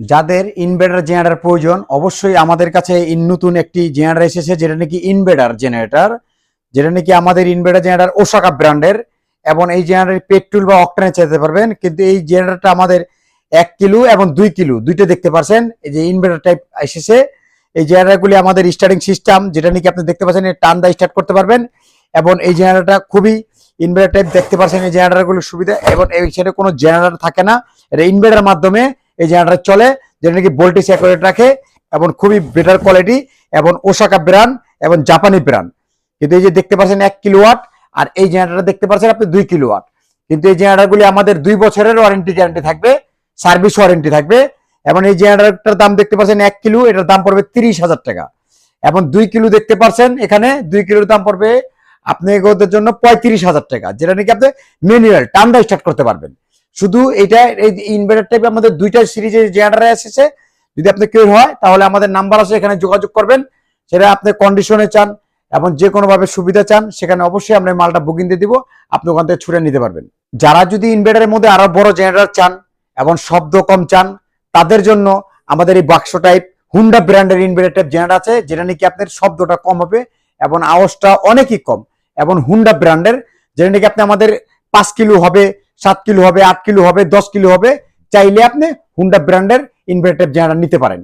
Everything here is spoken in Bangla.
যাদের ইনভার্টার জেনারেটর প্রয়োজন, অবশ্যই আমাদের কাছে নতুন একটি জেনারেটর এসেছে, যেটা নাকি ইনভার্টার জেনারেটর যেটা নাকি আমাদের ইনভার্টার জেনারেটর ওসাকা ব্র্যান্ডের এবং এই জেনারেটর পেট্রোল বা অক্টেনে চাইতে পারবেন, কিন্তু এই জেনারেটরটা আমাদের এক কিলো এবং দুই কিলো, দুইটা দেখতে পাচ্ছেন এই যে ইনভার্টার টাইপ এসেছে, এই জেনারেটরগুলি আমাদের স্টার্টিং সিস্টেম যেটা নাকি আপনি দেখতে পাচ্ছেন টান দা স্টার্ট করতে পারবেন, এবং এই জেনারেটরটা খুবই ইনভার্টার টাইপ দেখতে পাচ্ছেন এই জেনারেটরগুলোর সুবিধা, এবং এই সেটা কোনো জেনারেটর থাকে না, এটা ইনভার্টার মাধ্যমে এই জেনারেটর চলে, যেটা নাকি ভোল্টেজ অ্যাকুরেট রাখে এবং খুবই বেটার কোয়ালিটি এবং ওসাকা ব্র্যান্ড এবং জাপানি ব্র্যান্ড কিন্তু এই যে দেখতে পাচ্ছেন এক কিলোওয়াট আর এই জেনারেটর দেখতে পাচ্ছেন আপনি দুই কিলোওয়াট কিন্তু এই জেনারেটরগুলি আমাদের দুই বছরের ওয়ারেন্টি গ্যারান্টি থাকবে সার্ভিস ওয়ারেন্টি থাকবে এবং এই জেনারেটরটার দাম দেখতে পাচ্ছেন এক কিলো, এটার দাম পড়বে তিরিশ হাজার টাকা। এবং দুই কিলো দেখতে পাচ্ছেন এখানে, দুই কিলোর দাম পড়বে আপনি ওদের জন্য পঁয়ত্রিশ হাজার টাকা, যেটা নাকি আপনি ম্যানুয়াল টান্ডা স্টার্ট করতে পারবেন। শুধু এটা, এই ইনভার্টার টাইপে আমাদের দুইটা সিরিজের জেনারেটর এসেছে। যদি আপনি কেউ হয়, তাহলে আমাদের নাম্বার আছে, এখানে যোগাযোগ করবেন। সেটা আপনি কন্ডিশনে চান এবং যে কোনো ভাবে সুবিধা চান, সেখানে অবশ্যই আমরা মালটা বুকিং দিয়ে দিব। আপনি ওখান থেকে ছুটে নিতে পারবেন। যারা যদি ইনভার্টারের মধ্যে আরও বড় জেনারেটর চান এবং শব্দ কম চান, তাদের জন্য আমাদের এই বাক্স টাইপ হুন্ডা ব্র্যান্ডের ইনভার্টার টাইপ জেনারেটর আছে, যেটা নাকি আপনার শব্দটা কম হবে এবং আওয়াজটা অনেকই কম। এবং হুন্ডা ব্র্যান্ডের যেটা নাকি আপনি আমাদের পাঁচ কিলো হবে সাত কিলো হবে, আট কিলো হবে, দশ কিলো হবে, চাইলে আপনি হুন্ডা ব্র্যান্ডের ইনভার্টার জেনারেটর নিতে পারেন।